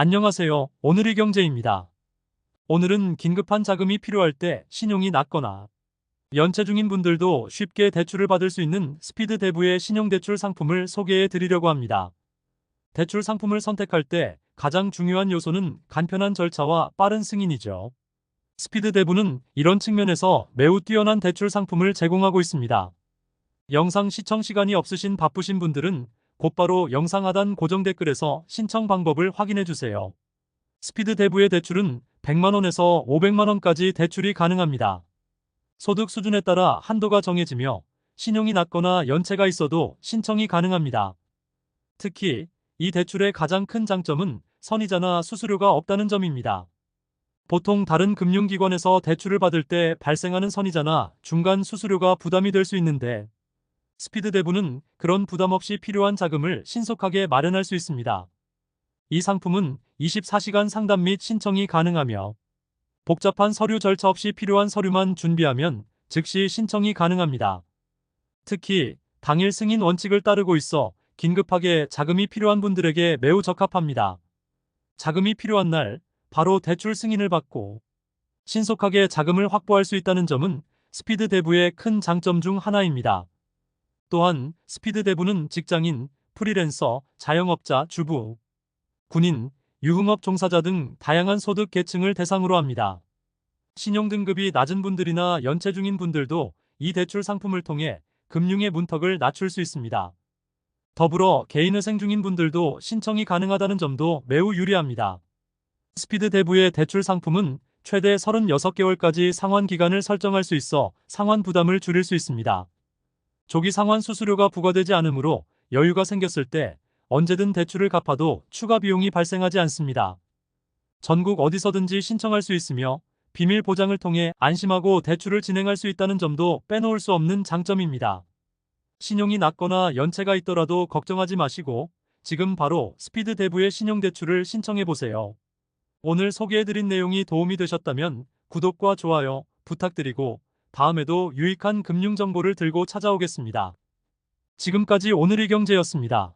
안녕하세요. 오늘의 경제입니다. 오늘은 긴급한 자금이 필요할 때 신용이 낮거나 연체 중인 분들도 쉽게 대출을 받을 수 있는 스피드 대부의 신용대출 상품을 소개해 드리려고 합니다. 대출 상품을 선택할 때 가장 중요한 요소는 간편한 절차와 빠른 승인이죠. 스피드 대부는 이런 측면에서 매우 뛰어난 대출 상품을 제공하고 있습니다. 영상 시청 시간이 없으신 바쁘신 분들은 곧바로 영상 하단 고정 댓글에서 신청 방법을 확인해 주세요. 스피드 대부의 대출은 100만원에서 500만원까지 대출이 가능합니다. 소득 수준에 따라 한도가 정해지며 신용이 낮거나 연체가 있어도 신청이 가능합니다. 특히 이 대출의 가장 큰 장점은 선이자나 수수료가 없다는 점입니다. 보통 다른 금융기관에서 대출을 받을 때 발생하는 선이자나 중간 수수료가 부담이 될 수 있는데 스피드 대부는 그런 부담 없이 필요한 자금을 신속하게 마련할 수 있습니다. 이 상품은 24시간 상담 및 신청이 가능하며 복잡한 서류 절차 없이 필요한 서류만 준비하면 즉시 신청이 가능합니다. 특히 당일 승인 원칙을 따르고 있어 긴급하게 자금이 필요한 분들에게 매우 적합합니다. 자금이 필요한 날 바로 대출 승인을 받고 신속하게 자금을 확보할 수 있다는 점은 스피드 대부의 큰 장점 중 하나입니다. 또한 스피드 대부는 직장인, 프리랜서, 자영업자, 주부, 군인, 유흥업 종사자 등 다양한 소득 계층을 대상으로 합니다. 신용 등급이 낮은 분들이나 연체 중인 분들도 이 대출 상품을 통해 금융의 문턱을 낮출 수 있습니다. 더불어 개인회생 중인 분들도 신청이 가능하다는 점도 매우 유리합니다. 스피드 대부의 대출 상품은 최대 36개월까지 상환 기간을 설정할 수 있어 상환 부담을 줄일 수 있습니다. 조기 상환 수수료가 부과되지 않으므로 여유가 생겼을 때 언제든 대출을 갚아도 추가 비용이 발생하지 않습니다. 전국 어디서든지 신청할 수 있으며 비밀 보장을 통해 안심하고 대출을 진행할 수 있다는 점도 빼놓을 수 없는 장점입니다. 신용이 낮거나 연체가 있더라도 걱정하지 마시고 지금 바로 스피드 대부의 신용대출을 신청해 보세요. 오늘 소개해드린 내용이 도움이 되셨다면 구독과 좋아요 부탁드리고 다음에도 유익한 금융 정보를 들고 찾아오겠습니다. 지금까지 오늘의 경제였습니다.